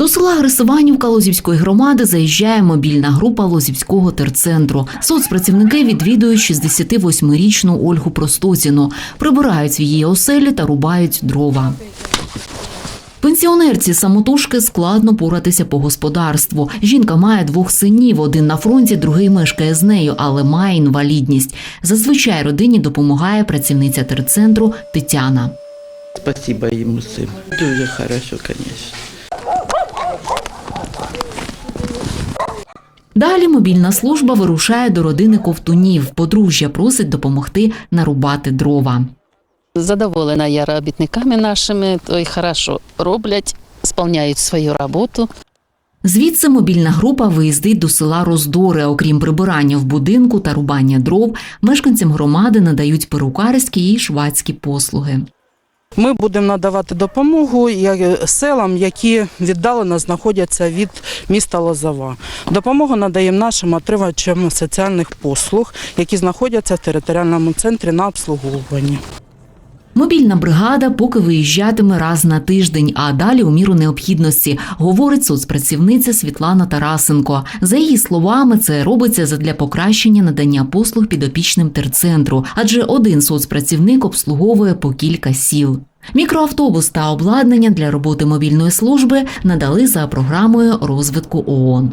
До села Грисованівка Лозівської громади заїжджає мобільна група Лозівського терцентру. Соцпрацівники відвідують 68-річну Ольгу Простоціну, прибирають в її оселі та рубають дрова. Пенсіонерці самотужки складно поратися по господарству. Жінка має двох синів: один на фронті, другий мешкає з нею, але має інвалідність. Зазвичай родині допомагає працівниця терцентру Тетяна. Спасибо ему всем. Дуже хорошо, конечно. Далі мобільна служба вирушає до родини ковтунів. Подружжя просить допомогти нарубати дрова. Задоволена я робітниками нашими, то й хорошо роблять, сповняють свою роботу. Звідси мобільна група виїздить до села Роздори. Окрім прибирання в будинку та рубання дров, мешканцям громади надають перукарські і швадські послуги. Ми будемо надавати допомогу селам, які віддалено знаходяться від міста Лозова. Допомогу надаємо нашим отримувачам соціальних послуг, які знаходяться в територіальному центрі на обслуговуванні. Мобільна бригада поки виїжджатиме раз на тиждень, а далі у міру необхідності, говорить соцпрацівниця Світлана Тарасенко. За її словами, це робиться задля покращення надання послуг підопічним терцентру, адже один соцпрацівник обслуговує по кілька сіл. Мікроавтобус та обладнання для роботи мобільної служби надали за програмою розвитку ООН.